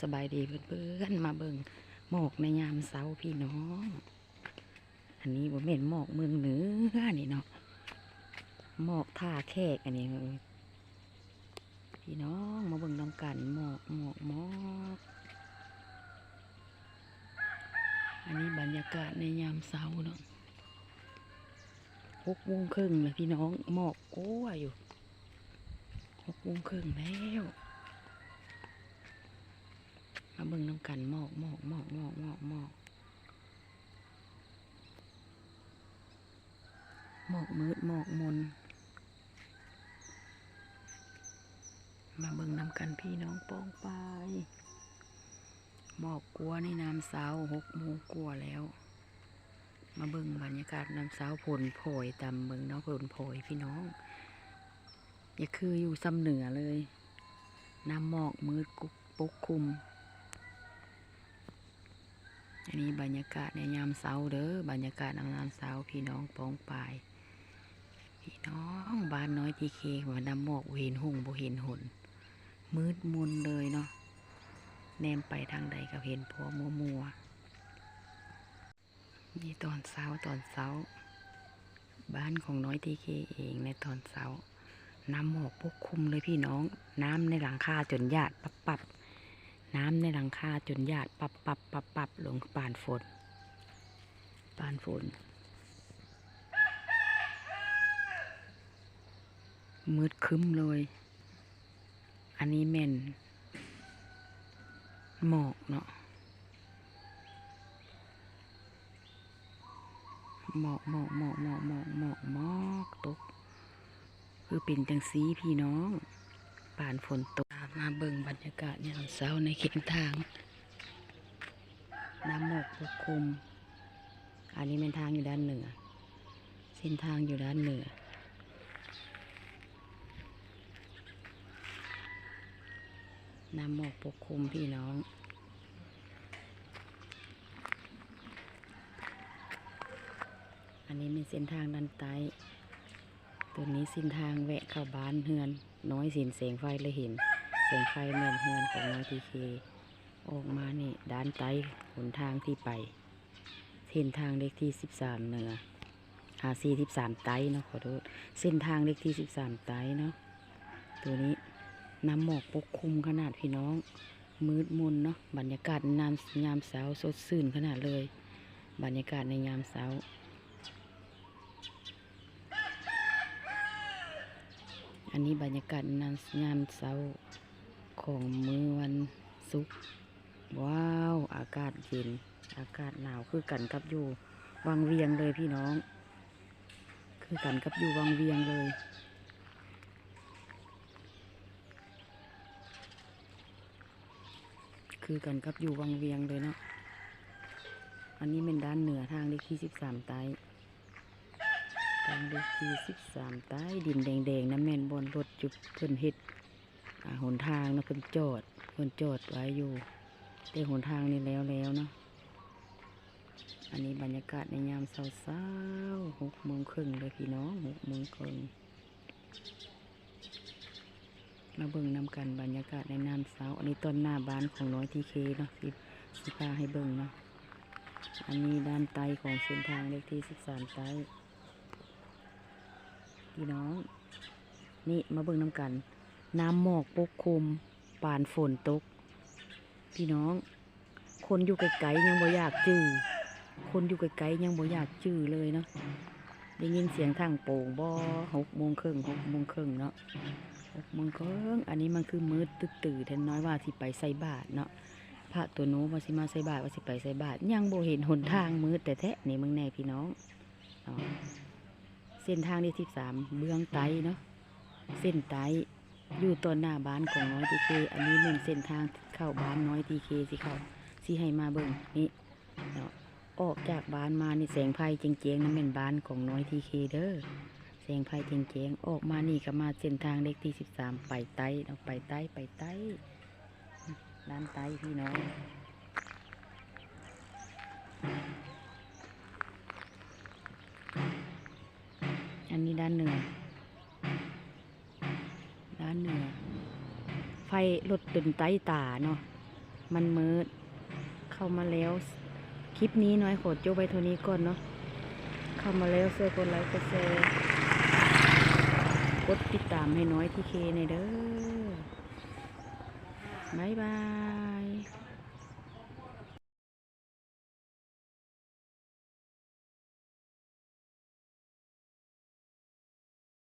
สบายดีเพื่อนๆมาเบิ่งหมอกในยามเช้าพี่น้อง อันนี้บ่แม่นหมอกเมืองเหนือนี่เนาะหมอกท่าแขกอันนี้พี่น้องมาเบิ่งน้ำกันหมอกหมอกหมอกอันนี้บรรยากาศในยามเช้าเนาะหกโมงครึ่งเลยพี่น้องหมอกโอ้อยู่หกโมงครึ่งแล้ว มาเบิ่งน้ำกันหมอกหมอกหมอกหมอกหมอกหมอกหมอกมืดหมอกมน มาเบิ่งน้ำกันพี่น้องป้องไปหมอกกลัวในน้ำเสาหกโมงกลัวาแล้ว มาเบิ่งบรรยากาศน้ำเสาผลโผยตามเบิ่งเนาะผลโผยพี่น้อง อย่าคืออยู่ซ้ำเหนือเลย น้ำหมอกมืดกุ๊กปกคุม อันนี้บรรยากาศในยามเช้าเด้อบรรยากาศในยามเช้าพี่น้องปองปายพี่น้องบ้านน้อยทีเคว่านำหมอกเห็นหงบ่เห็นหนมืดมนเลยเนาะแนมไปทางใดก็เห็นพอมัวมัวนี่ตอนเช้าตอนเช้า บ้านของน้อยทีเคเองในตอนเช้าน้ำหมอกปกคลุมเลยพี่น้อง น้ำในหลังคาจนหยาดปับปับ น้ำในหลังคาจนหยาดปับปับปับปับลงปานฝนปานฝน มืดคึ้มเลย อันนี้แม่นหมอกเนาะหมอกหมอกหมอกหมอกหมอกหมอกหมอกตก คือเป็นจังสีพี่น้อง ป่านฝนตก มาเบิ่งบรรยากาศยามเช้าในเขตทาง น้ำหมอกปกคลุม อันนี้เป็นทางอยู่ด้านเหนือ เส้นทางอยู่ด้านเหนือ น้ำหมอกปกคลุมพี่น้องอันนี้เป็นเส้นทางด้านใต้ตัวนี้เส้นทางแวะเข้าบ้านเฮือน น้อยสินเสียงไฟเลยเห็น สงไฟแม่นเฮือนของน้อยทีเคออกมานี่ด้านใต้หนทางที่ไปเส้นทางเลขที่สิบสามเหนืออาซีสิบสามไต้เนาะขอโทษเส้นทางเลขที่สิบสามไต้เนาะตัวนี้น้ำหมอกปกคลุมขนาดพี่น้อง มืดมนเนาะบรรยากาศนามยามเช้าสดชื่นขนาดเลย บรรยากาศในยามเช้าอันนี้บรรยากาศนามยามเช้า ของมือวันศุกร์ว้าว อากาศเย็น อากาศหนาวคือกันกับอยู่วังเวียงเลยพี่น้อง คือกันกับอยู่วังเวียงเลยคือกันกับอยู่วังเวียงเลยเนาะ อันนี้เป็นด้านเหนือทางเลขที่สิบสามไต้ทางเลขที่สิบสามไต้ดินแดงๆนะแม่นบนรถจุดเพิ่นเฮ็ด หนทางนะเพิ่นจอดเพิ่นจอดไว้อยู่แต่หนทางนี่แล้วแล้วเนาะอันนี้บรรยากาศในยามเช้าๆหกโมงครึ่งเลยพี่น้องหกโมงครึ่งมาเบิ่งนำกันบรรยากาศในน้ำเช้า อันนี้ต้นหน้าบ้านของน้อยทีเคเนาะสิสิพาให้เบิ่งเนาะอันนี้ด้านใต้ของเส้นทางเลขที่สิบสามใต้พี่น้อง นี่มาเบิ่งน้ำกัน น้ำหมอกปกคลุมปานฝนตก พี่น้อง คนอยู่ไกลๆยังบ่อยากจื้อคนอยู่ไกลๆยังบ่อยากจื้อเลยเนาะได้ยินเสียงทางโป่งบ่หกโมงครึ่งหกโมงครึ่งเนาะหกโมงครึ่งอันนี้มันคือมืดตึ๊ดตื่แทนน้อยว่าที่ไปใส่บาทเนาะพระตัวโน้ว่าสิมาใส่บาทว่าสิไปใส่บาทยังบ่เห็นหนทางมืดแต่แท้นี่มึงแน่พี่น้องเนาะเส้นทางที่สิบสามเบื้องไตเนาะเส้นไต อยู่ต้นหน้าบ้านของน้อยทีเค อันนี้เป็นเส้นทางเข้าบ้านน้อยทีเคสิเขาสิให้มาเบิ่งนี่เนาะออกจากบ้านมานี่แสงไฟเจียงๆนั่นเป็นบ้านของน้อยทีเคเด้อแสงไฟเจียงๆออกมานี่ก็มาเส้นทางเลขที่สิบสามไปไต้เนาไปไต้ไปไต้ด้านไต้พี่น้องอันนี้ด้านเหนือ ด้านเหนือ ไฟรถตึนไต้ตาเนาะมันมืดเข้ามาแล้ว คลิปนี้น้อยขอจบไปเท่านี้ก่อนเนาะเข้ามาแล้วเสื้อกดไลค์กดแชร์กดติดตามให้น้อยที่เคในเด้อบ๊ายบาย